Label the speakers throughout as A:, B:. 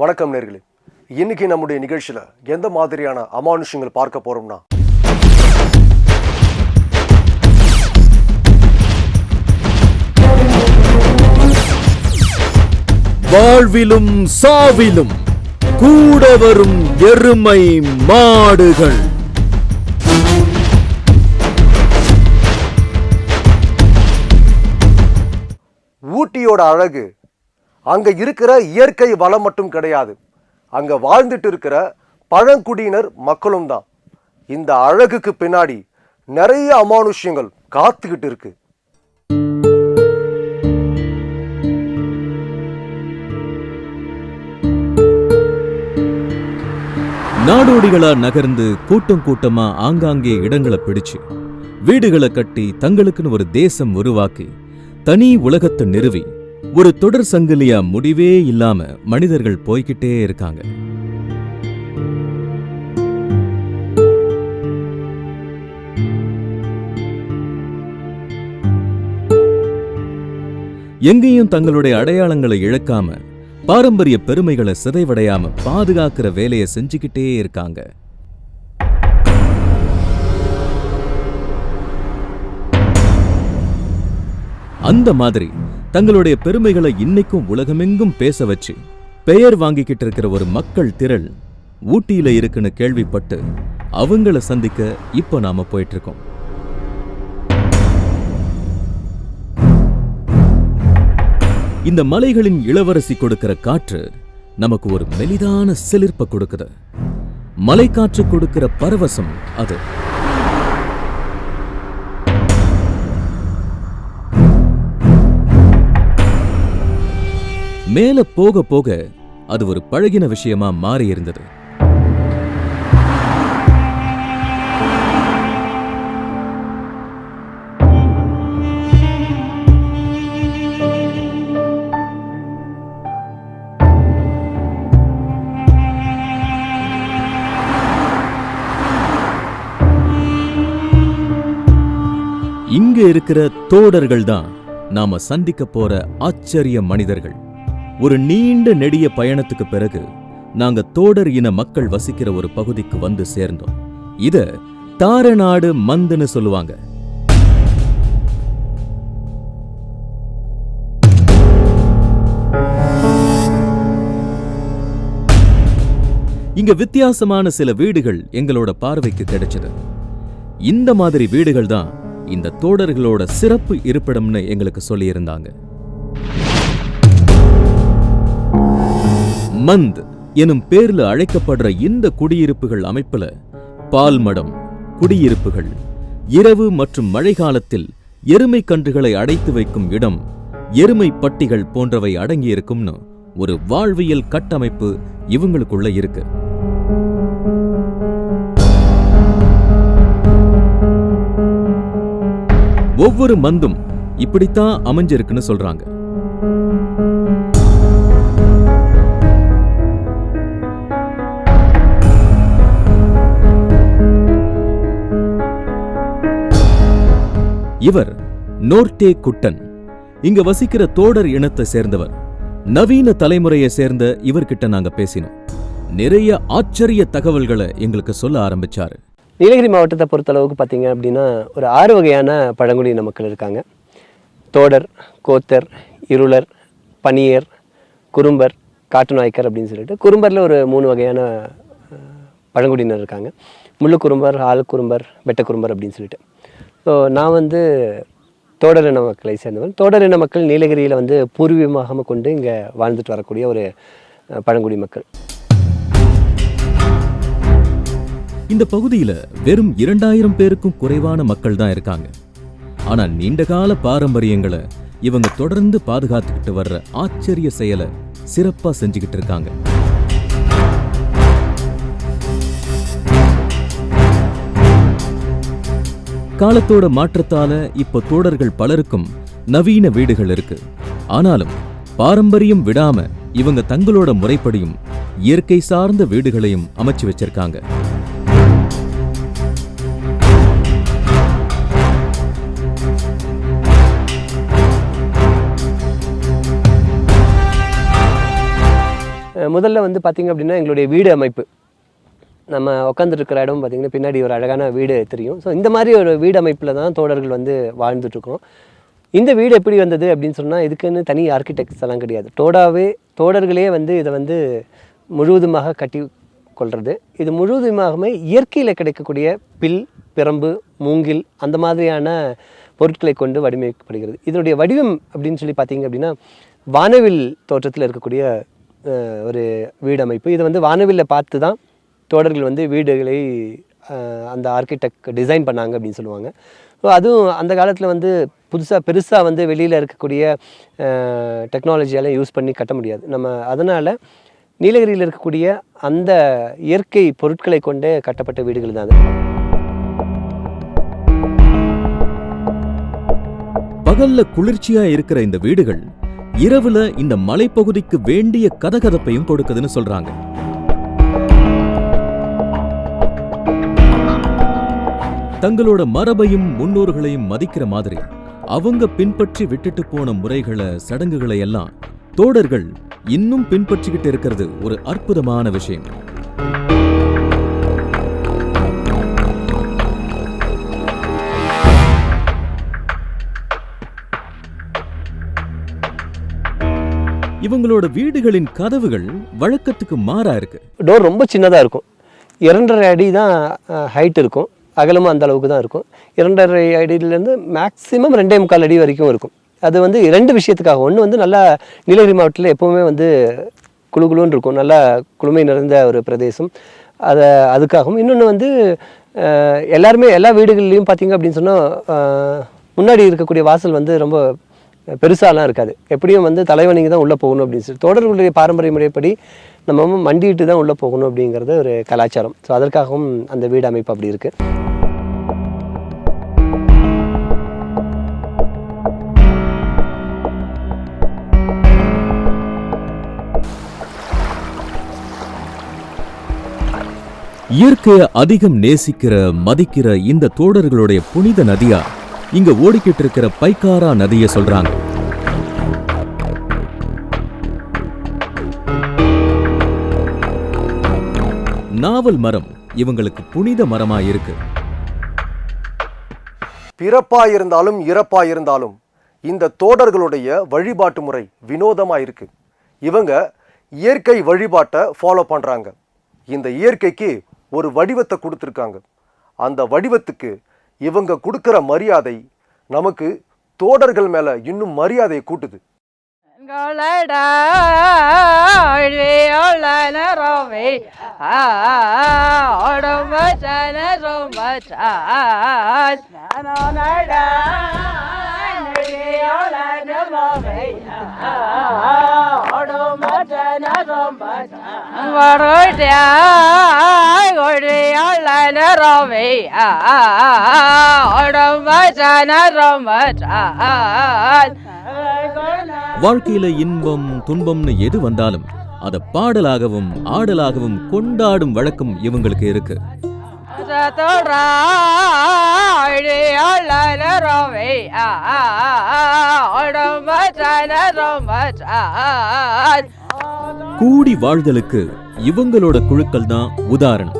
A: வணக்கம் நேர்களே. இன்னைக்கு நம்முடைய நிகழ்ச்சியில் எந்த மாதிரியான அமானுஷங்கள் பார்க்க போறோம்னா?
B: வாழ்விலும் சாவிலும் கூட வரும் எருமை மாடுகள்.
A: ஊட்டியோட அழகு அங்க இருக்கிற இயற்கை வளம் மட்டும் கிடையாது. அங்க வாழ்ந்துட்டு இருக்கிற பழங்குடியினர் மக்களும் தான். இந்த அழகுக்கு பின்னாடி நிறைய அமானுஷ்யங்கள் காத்துக்கிட்டு இருக்கு.
B: நாடோடிகளா நகர்ந்து கூட்டம் கூட்டமா ஆங்காங்கே இடங்களை பிடிச்சு வீடுகளை கட்டி தங்களுக்குன்னு ஒரு தேசம் உருவாக்கி தனி உலகத்தை நிறுவி ஒரு தொடர் சங்கிலியா முடிவே இல்லாம மனிதர்கள் போய்கிட்டே இருக்காங்க. எங்கேயும் தங்களுடைய அடையாளங்களை இழக்காம பாரம்பரிய பெருமைகளை சிதைவடையாம பாதுகாக்கிற வேலையை செஞ்சுக்கிட்டே இருக்காங்க. அந்த மாதிரி தங்களுடைய பெருமைகளை இன்னைக்கும் உலகமெங்கும் பேச வச்சு பெயர் வாங்கிக்கிட்டு இருக்கிற ஒரு மக்கள் திரள் ஊட்டியில இருக்குன்னு கேள்விப்பட்டு அவங்கள சந்திக்க இப்போ நாம போயிட்டு இருக்கோம் இந்த மலைகளின் இளவரசி கொடுக்கிற காற்று நமக்கு ஒரு மெலிதான சிலிர்ப்ப கொடுக்குது. மலைக்காற்று கொடுக்கிற பரவசம் அது. மேல போக போக அது ஒரு பழகின விஷயமா மாறி இருந்தது. இங்க இருக்கிற தோடர்கள் தான் நாம சந்திக்க போற ஆச்சரிய மனிதர்கள். ஒரு நீண்ட நெடிய பயணத்துக்கு பிறகு நாங்க தோடர் இன மக்கள் வசிக்கிற ஒரு பகுதிக்கு வந்து சேர்ந்தோம். இத தாரநாடு மந்துன்னு சொல்லுவாங்க. இங்க வித்தியாசமான சில வீடுகள் எங்களோட பார்வைக்கு கிடைச்சது. இந்த மாதிரி வீடுகள் தான் இந்த தோடர்களோட சிறப்பு இருப்பிடம்னு எங்களுக்கு சொல்லியிருந்தாங்க. மந்த் எனும் பேர்ல அழைக்கப்படுற இந்த குடியிருப்புகள் அமைப்புல பால் மடம் குடியிருப்புகள் இரவு மற்றும் மழைக்காலத்தில் எருமை கன்றுகளை அடைத்து வைக்கும் இடம் எருமை பட்டிகள் போன்றவை அடங்கியிருக்கும்னு ஒரு வாழ்வியல் கட்டமைப்பு இவங்களுக்குள்ள இருக்கு. ஒவ்வொரு மந்தும் இப்படித்தான் அமைஞ்சிருக்குன்னு சொல்றாங்க. இவர் நோர்டே குட்டன். இங்க வசிக்கிற தோடர் இனத்தை சேர்ந்தவர். நவீன தலைமுறையை சேர்ந்த இவர்கிட்ட நாங்க பேசினோம். நிறைய ஆச்சரிய தகவல்களை எங்களுக்கு சொல்ல ஆரம்பிச்சாரு.
C: நீலகிரி மாவட்டத்தை பொறுத்தளவுக்கு பார்த்தீங்க அப்படின்னா ஒரு ஆறு வகையான பழங்குடியின மக்கள் இருக்காங்க. தோடர் கோத்தர் இருளர் பனியர் குறும்பர் காட்டுநாய்க்கர் அப்படின்னு சொல்லிட்டு குறும்பரில் ஒரு மூணு வகையான பழங்குடியினர் இருக்காங்க. முள்ளு குறும்பர் ஆள் குறும்பர் வெட்ட குறும்பர் அப்படின்னு சொல்லிட்டு. ஸோ நான் வந்து தோடரின இன மக்களை சேர்ந்தவன். தோடரின இன மக்கள் நீலகிரியில் வந்து பூர்வீகமாக கொண்டு இங்கே வாழ்ந்துட்டு வரக்கூடிய ஒரு பழங்குடி மக்கள்.
B: இந்த பகுதியில் வெறும் இரண்டாயிரம் பேருக்கும் குறைவான மக்கள் தான் இருக்காங்க. ஆனால் நீண்டகால பாரம்பரியங்களை இவங்க தொடர்ந்து பாதுகாத்துக்கிட்டு வர்ற ஆச்சரிய செயலை சிறப்பாக செஞ்சுக்கிட்டு இருக்காங்க. காலத்தோட மாற்றத்தால இப்ப தோடர்கள் பலருக்கும் நவீன வீடுகள் இருக்கு. ஆனாலும் பாரம்பரியம் விடாம இவங்க தங்களோட முறைப்படியும் இயற்கை சார்ந்த வீடுகளையும் அமைச்சு வச்சிருக்காங்க.
C: முதல்ல வந்து பார்த்தீங்க அப்படின்னா எங்களுடைய வீடு அமைப்பு. நம்ம உட்காந்துருக்கிற இடம் பார்த்திங்கன்னா பின்னாடி ஒரு அழகான வீடு தெரியும். ஸோ இந்த மாதிரி ஒரு வீடு அமைப்பில் தான் தோடர்கள் வந்து வாழ்ந்துட்டுருக்கோம். இந்த வீடு எப்படி வந்தது அப்படின்னு சொன்னால் இதுக்குன்னு தனி ஆர்கிடெக்ட்ஸ் எல்லாம் கிடையாது. தோடாவே தோடர்களே வந்து இதை வந்து முழுவதுமாக கட்டி கொள்வது இது முழுவதுமாகவே இயற்கையில் கிடைக்கக்கூடிய பில் பிரம்பு மூங்கில் அந்த மாதிரியான பொருட்களை கொண்டு வடிவமைக்கப்படுகிறது. இதனுடைய வடிவம் அப்படின்னு சொல்லி பார்த்தீங்க அப்படின்னா வானவில் தோற்றத்தில் இருக்கக்கூடிய ஒரு வீடமைப்பு. இதை இது வந்து வானவில்லை பார்த்து தான் தோடர்கள் வந்து வீடுகளை அந்த ஆர்கிடெக்ட் டிசைன் பண்ணாங்க அப்படின்னு சொல்லுவாங்க. ஸோ அதுவும் அந்த காலத்தில் வந்து புதுசாக பெருசாக வந்து வெளியில் இருக்கக்கூடிய டெக்னாலஜியெல்லாம் யூஸ் பண்ணி கட்ட முடியாது. நம்ம அதனால் நீலகிரியில் இருக்கக்கூடிய அந்த இயற்கை பொருட்களை கொண்டே கட்டப்பட்ட வீடுகள் தான் அது.
B: பகல்ல குளிர்ச்சியா இருக்கிற இந்த வீடுகள் இரவுல இந்த மலைப்பகுதிக்கு வேண்டிய கதகதப்பையும் கொடுக்குதுன்னு சொல்றாங்க. தங்களோட மரபையும் முன்னோர்களையும் மதிக்கிற மாதிரி அவங்க பின்பற்றி விட்டுட்டு போன முறைகளை சடங்குகளை எல்லாம் தோடர்கள் இன்னும் பின்பற்றிக்கிட்டு இருக்கிறது ஒரு அற்புதமான விஷயம். இவங்களோட வீடுகளின் கதவுகள் வழக்கத்துக்கு மாறா இருக்கு.
C: டோர் ரொம்ப சின்னதாக இருக்கும். இரண்டரை அடி தான் ஹைட் இருக்கும். அகலமும் அந்த அளவுக்கு தான் இருக்கும். இரண்டரை அடியிலேருந்து மேக்ஸிமம் ரெண்டே முக்கால் அடி வரைக்கும் இருக்கும். அது வந்து ரெண்டு விஷயத்துக்காக. ஒன்று வந்து நல்லா நீலகிரி மாவட்டத்தில் எப்போவுமே வந்து குளு குளுன்னு இருக்கும். நல்லா குளுமை நிறைந்த ஒரு பிரதேசம். அதை அதுக்காகவும். இன்னொன்று வந்து எல்லாருமே எல்லா வீடுகள்லையும் பார்த்திங்க அப்படின்னு சொன்னால் முன்னாடி இருக்கக்கூடிய வாசல் வந்து ரொம்ப பெருசாலாம் இருக்காது. எப்படியும் வந்து தலைவனிங்க தான் உள்ளே போகணும் அப்படின்னு சொல்லி தொடர்களுடைய பாரம்பரிய முறைப்படி நம்ம மண்டிட்டு தான் உள்ளே போகணும் அப்படிங்கிறது ஒரு கலாச்சாரம். ஸோ அதற்காகவும் அந்த வீடு அமைப்பு அப்படி இருக்குது
B: இயற்கையை அதிகம் நேசிக்கிற மதிக்கிற இந்த தோடர்களுடைய புனித நதியா? இங்க ஓடிக்கிட்டு இருக்கிற பைக்காரா நதியை சொல்றாங்க. நாவல் மரம் இவங்களுக்கு புனித மரமா இருக்கு.
A: பிறப்பா இருந்தாலும் இறப்பா இருந்தாலும் இந்த தோடர்களுடைய வழிபாட்டு முறை வினோதமா இருக்கு. இவங்க இயற்கை வழிபாட்டை ஃபாலோ பண்றாங்க. இந்த இயற்கைக்கு ஒரு வடிவத்தை கொடுத்துருக்காங்க. அந்த வடிவத்துக்கு இவங்க கொடுக்குற மரியாதை நமக்கு தோடர்கள் மேல இன்னும் மரியாதையை கூட்டுது.
D: ஆ Romachas, Varodia, Olana Rovi, Odomachana Romachas,
B: வாழ்க்கையில இன்பம் துன்பம்னு எது வந்தாலும் அத பாடலாகவும் ஆடலாகவும் கொண்டாடும் வழக்கம் இவங்களுக்கு இருக்கு கூடி வாழ்தலுக்கு இவங்களோட குழுக்கள் தான் உதாரணம்.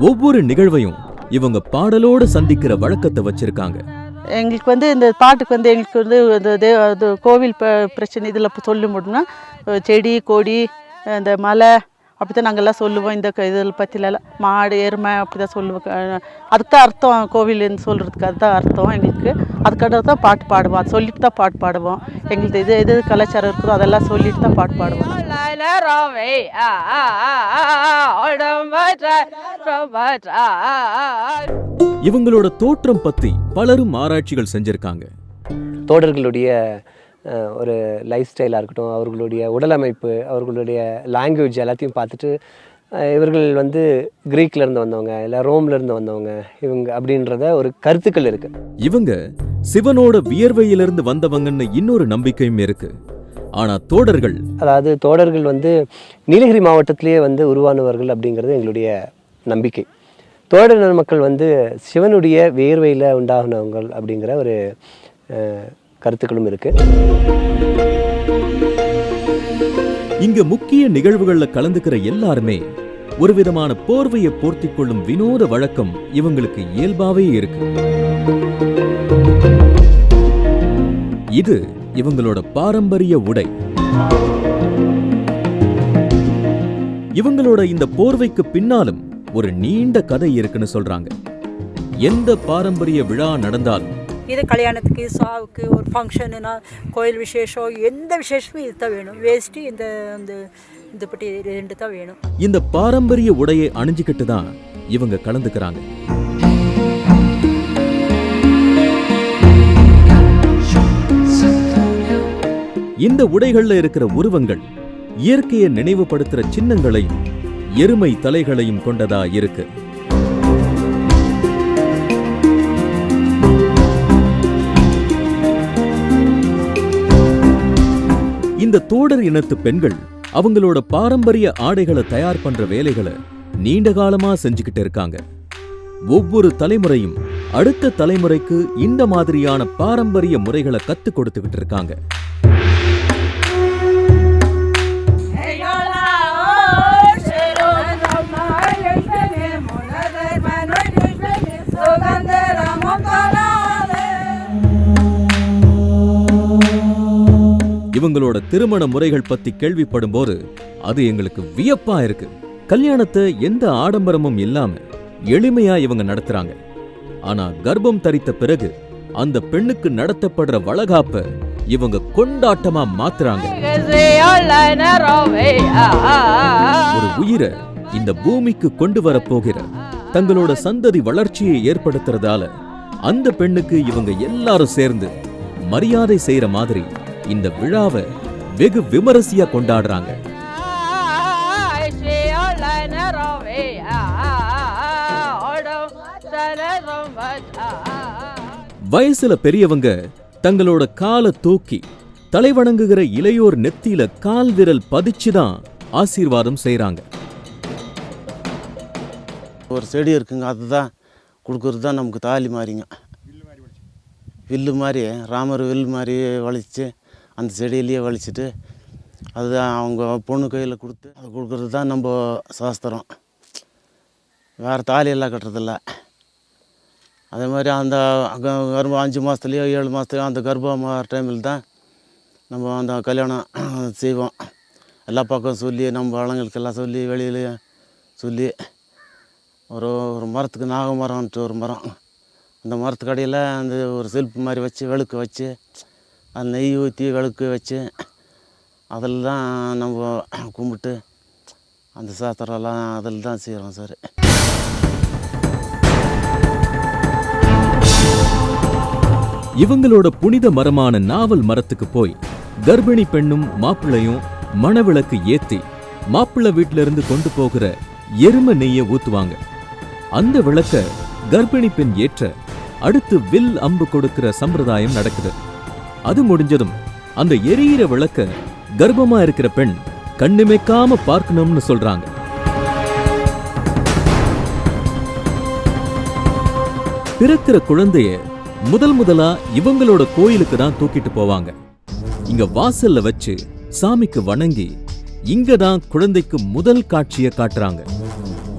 B: ஒவ்வொரு நிகழ்வையும் இவங்க பாடலோட சந்திக்கிற வழக்கத்தை வச்சிருக்காங்க.
E: எங்களுக்கு வந்து இந்த பாட்டுக்கு வந்து எங்களுக்கு வந்து இந்த தே- அது கோவில் ப பிரச்சனை இதில் சொல்ல போதுன்னா செடி கொடி இந்த மலை அப்படி தான் நாங்கள்லாம் சொல்லுவோம் இந்த க- இதில் பற்றிலலாம். மாடு எருமை அப்படி தான் சொல்லுவோம். அதுக்கு தான் அர்த்தம் கோவில்னு சொல்கிறதுக்கு அதுதான் அர்த்தம் எங்களுக்கு. அதுக்காக தான் பாட்டு பாடுவோம். அது சொல்லிட்டு தான் பாட்டு பாடுவோம். எங்களுக்கு இது எது கலாச்சாரம் இருக்குதோ அதெல்லாம் சொல்லிட்டு தான் பாட்டு பாடுவோம்.
B: இவங்களோட தோற்றம் பத்தி பலரும் ஆராய்ச்சிகள் செஞ்சிருக்காங்க.
C: தோடர்களுடைய ஒரு லைஃப் ஸ்டைலாக இருக்கட்டும் அவர்களுடைய உடல் அமைப்பு அவர்களுடைய லாங்குவேஜ் எல்லாத்தையும் பார்த்துட்டு இவர்கள் வந்து கிரீக்ல இருந்து வந்தவங்க இல்லை ரோம்ல இருந்து வந்தவங்க இவங்க அப்படின்றத ஒரு கருத்துக்கள் இருக்கு.
B: இவங்க சிவனோட வியர்வையிலிருந்து வந்தவங்கன்னு இன்னொரு நம்பிக்கையும் இருக்கு. ஆனா தோடர்கள்
C: அதாவது தோடர்கள் வந்து நீலகிரி மாவட்டத்திலேயே வந்து உருவானவர்கள் அப்படிங்கிறது எங்களுடைய நம்பிக்கை. தோடர் மக்கள் வந்து சிவனுடைய வேர்வையில் உண்டாகினவங்க அப்படிங்கிற ஒரு கருத்துக்களும் இருக்குது
B: இங்க முக்கிய நிகழ்வுகள்ல கலந்துக்கிற எல்லாருமே ஒரு விதமான போர்வையை போர்த்திக் கொள்ளும் வினோத வழக்கம் இவங்களுக்கு இயல்பாவே இருக்கு. இது இவங்களோட பாரம்பரிய உடை. இவங்களோட இந்த போர்வைக்கு பின்னாலும் ஒரு நீண்ட கதை இருக்குன்னு சொல்றாங்க. எந்த பாரம்பரிய விழா நடந்தாலும்
F: இது கல்யாணத்துக்கு சாவுக்கு ஒரு ஃபங்க்ஷனுனா கோயில் விசேஷம் எந்த விசேஷமும் இது தான் வேணும். வேஷ்டி இந்த இந்த இந்த பட்டி ரெண்டு தான் வேணும்.
B: இந்த பாரம்பரிய உடையை அணிஞ்சுக்கிட்டு தான் இவங்க கலந்துக்கிறாங்க. இந்த உடைகள்ல இருக்கிற உருவங்கள் இயற்கையை நினைவுபடுத்துற சின்னங்களையும் எருமை தலைகளையும் கொண்டதா இருக்கு. இந்த தோடர் இனத்து பெண்கள் அவங்களோட பாரம்பரிய ஆடைகளை தயார் பண்ற வேலைகளை நீண்ட காலமா செஞ்சுக்கிட்டு இருக்காங்க. ஒவ்வொரு தலைமுறையும் அடுத்த தலைமுறைக்கு இந்த மாதிரியான பாரம்பரிய முறைகளை கத்துக் கொடுத்துக்கிட்டு இருக்காங்க. இவங்களோட திருமண முறைகள் பத்தி கேள்விப்படும் போது அது எங்களுக்கு வியப்பா இருக்கு. கல்யாணத்தை எந்த ஆடம்பரமும் இல்லாம எளிமையா இவங்க நடத்துறாங்க. ஆனா கர்ப்பம் தரித்த பிறகு அந்த பெண்ணுக்கு நடத்தப்படுற வளகாப்ப இவங்க கொண்டாட்டமா மாத்துறாங்க. ஒரு உயிரை இந்த பூமிக்கு கொண்டு வர போகிற தங்களோட சந்ததி வளர்ச்சியை ஏற்படுத்துறதால அந்த பெண்ணுக்கு இவங்க எல்லாரும் சேர்ந்து மரியாதை செய்யற மாதிரி இந்த விழாவை வெகு விமரிசையா கொண்டாடுறாங்க. வயசுல பெரியவங்க தங்களோட காலை தூக்கி தலைவணங்குகிற இளையோர் நெத்தியில கால் விரல் பதிச்சுதான் ஆசீர்வாதம் செய்யறாங்க
G: ஒரு செடி இருக்குங்க அதுதான் கொடுக்குறது தான் நமக்கு தாலி மாதிரிங்க வில்லு மாதிரி ராமர் வில்லு மாதிரி வளைச்சு அந்த செடியிலேயே வலிச்சுட்டு அதுதான் அவங்க பொண்ணு கையில் கொடுத்து அது கொடுக்குறது தான் நம்ம சாஸ்திரம். வேறு தாலியெல்லாம் கட்டுறதில்ல. அதே மாதிரி அந்த கர்ப்பம் அஞ்சு மாதத்துலேயோ ஏழு மாதத்துலையோ அந்த கர்ப்பம் டைமில் தான் நம்ம அந்த கல்யாணம் செய்வோம். எல்லா பக்கம் சொல்லி நம்ம ஆளுங்களுக்கெல்லாம் சொல்லி வெளியிலையும் சொல்லி ஒரு ஒரு மரத்துக்கு நாக மரம்ன்ட்டு ஒரு மரம். அந்த மரத்துக்கடையில் அந்த ஒரு செல்ஃப் மாதிரி வச்சு வெளுக்கு வச்சு அந்த நெய் ஊற்றி விளக்கு வச்சு அதில் தான் நம்ம கும்பிட்டு அந்த சாஸ்திரம்லாம் அதில் தான் செய்கிறோம் சார்.
B: இவங்களோட புனித மரமான நாவல் மரத்துக்கு போய் கர்ப்பிணி பெண்ணும் மாப்பிள்ளையும் மணவிளக்கு ஏத்தி மாப்பிள்ளை வீட்ல இருந்து கொண்டு போகிற எரும நெய்ய ஊத்துவாங்க. அந்த விளக்க கர்ப்பிணி பெண் ஏற்ற அடுத்து வில் அம்பு கொடுக்கிற சம்பிரதாயம் நடக்குது. அது முடிஞ்சதும் அந்த எரியிற விளக்க கர்ப்பமா இருக்கிற பெண் கண்ணுமைக்காம பார்க்கணும்னு சொல்றாங்க. பிறக்கிற குழந்தைய முதல் முதலா இவங்களோட கோயிலுக்கு தான் தூக்கிட்டு போவாங்க. இங்க வாசல்ல வச்சு சாமிக்கு வணங்கி இங்க தான் குழந்தைக்கு முதல் காட்சியை காட்டுறாங்க.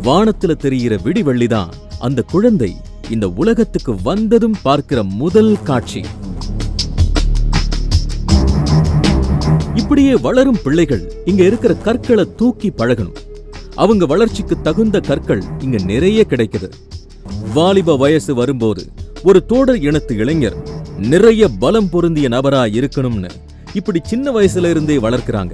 B: வானத்துல தெரிகிற விடிவெள்ளி தான் அந்த குழந்தை இந்த உலகத்துக்கு வந்ததும் பார்க்கிற முதல் காட்சி. இப்படியே வளரும் பிள்ளைகள் இங்க இருக்கிற கற்களை தூக்கி பழகணும். அவங்க வளர்ச்சிக்கு தகுந்த கற்கள் இங்க நிறைய கிடைக்குது. வாலிப வயசு வரும்போது ஒரு தோடர் இனத்து இளைஞர் நிறைய பலம் பொருந்திய நபரா இருக்கணும்னு இப்படி சின்ன வயசுல இருந்தே வளர்க்கிறாங்க.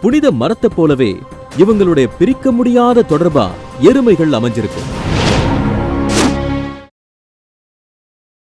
B: புனித மரத்தை போலவே இவங்களுடைய பிரிக்க முடியாத தொடர்பா எருமைகள் அமைஞ்சிருக்கும்